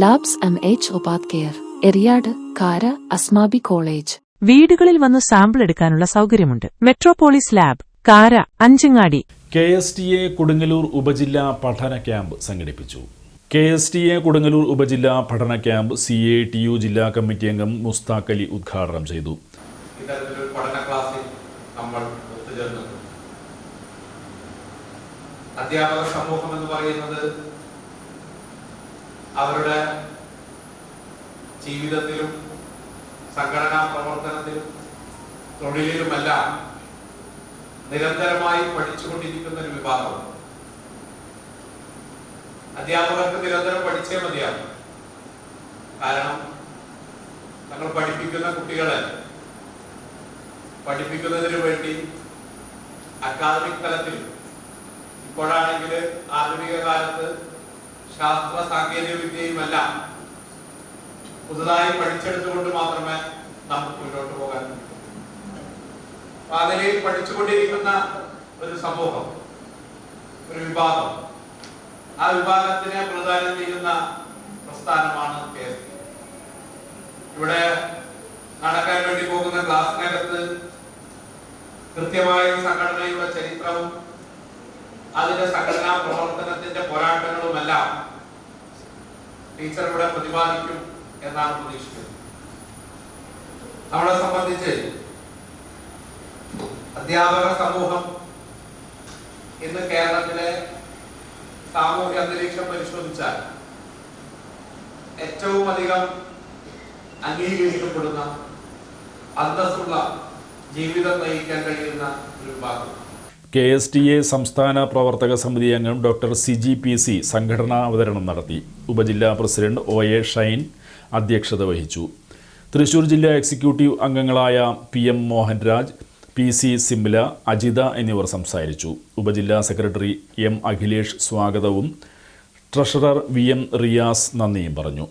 Labs M H ഉപാത് care Eriyad Kara Asmabi college വീടുകളിൽ വന്ന് സാമ്പിൾ എടുക്കാനുള്ള സൗകര്യമുണ്ട്. Metropolis lab Kara Anchangadi. K S T A Kodungallur ഉപജില്ലാ പഠന ക്യാമ്പ് സംഘടിപ്പിച്ചു. K S T A Kodungallur ഉപജില്ലാ പഠന camp C A T U ജില്ലാ കമ്മിറ്റി അംഗം മുസ്താഖ് അലി ഉദ്ഘാടനം ചെയ്തു. ഇത്തരത്തിലൊരു പഠന ക്ലാസ്സിൽ നമ്മൾ ഒത്തുചേർന്നു അധ്യാപക സമൂഹം എന്ന് പറയുന്നത് അവരുടെ ജീവിതത്തിലും സംഘടനാ പ്രവർത്തനത്തിലും തൊഴിലിലുമെല്ലാം നിരന്തരമായി പഠിച്ചുകൊണ്ടിരിക്കുന്ന ഒരു വിഭാഗം. അധ്യാപകർക്ക് നിരന്തരം പഠിച്ചേ മതിയാകും. കാരണം തങ്ങൾ പഠിപ്പിക്കുന്ന കുട്ടികളെ പഠിപ്പിക്കുന്നതിന് വേണ്ടി അക്കാദമിക് തലത്തിൽ ഇപ്പോഴാണെങ്കിൽ ആധുനിക കാലത്ത് ശാസ്ത്ര സാങ്കേതിക വിദ്യയുമല്ല. പുതുതായി പഠിച്ചെടുത്തുകൊണ്ട് മാത്രമേ നമുക്ക് മുന്നോട്ട് പോകാൻ അപ്പൊ പഠിച്ചുകൊണ്ടിരിക്കുന്ന ഒരു സമൂഹം ഒരു വിഭാഗം ആ വിഭാഗത്തിനെ പ്രധാനം ചെയ്യുന്ന പ്രസ്ഥാനമാണ് ഇവിടെ നടക്കാൻ വേണ്ടി പോകുന്ന ക്ലാസ്സിനകത്ത് കൃത്യമായ സംഘടനയുടെ ചരിത്രവും അതിന്റെ സംഘടനാ പ്രവർത്തനത്തിന്റെ പോരാട്ടങ്ങളുമെല്ലാം ടീച്ചർ ഇവിടെ പ്രതിപാദിക്കും എന്നാണ് പ്രതീക്ഷിക്കുന്നത്. നമ്മളെ സംബന്ധിച്ച് അധ്യാപക സമൂഹം ഇന്ന് കേരളത്തിലെ സാമൂഹ്യ അന്തരീക്ഷം പരിശോധിച്ചാൽ ഏറ്റവും അധികം അംഗീകരിക്കപ്പെടുന്ന അന്തസ്സുള്ള ജീവിതം നയിക്കാൻ കഴിയുന്ന ഒരു വിഭാഗം. കെ എസ് ടി എ സംസ്ഥാന പ്രവർത്തക സമിതി അംഗം ഡോക്ടർ സിജി പി സി സംഘടനാ അവതരണം നടത്തി. ഉപജില്ലാ പ്രസിഡന്റ് ഒ എ ഷൈൻ അധ്യക്ഷത വഹിച്ചു. തൃശൂർ ജില്ലാ എക്സിക്യൂട്ടീവ് അംഗങ്ങളായ P M Mohanraj P C Simla Ajitha എന്നിവർ സംസാരിച്ചു. ഉപജില്ലാ സെക്രട്ടറി എം അഖിലേഷ് സ്വാഗതവും ട്രഷറർ വി എം റിയാസ് നന്ദിയും പറഞ്ഞു.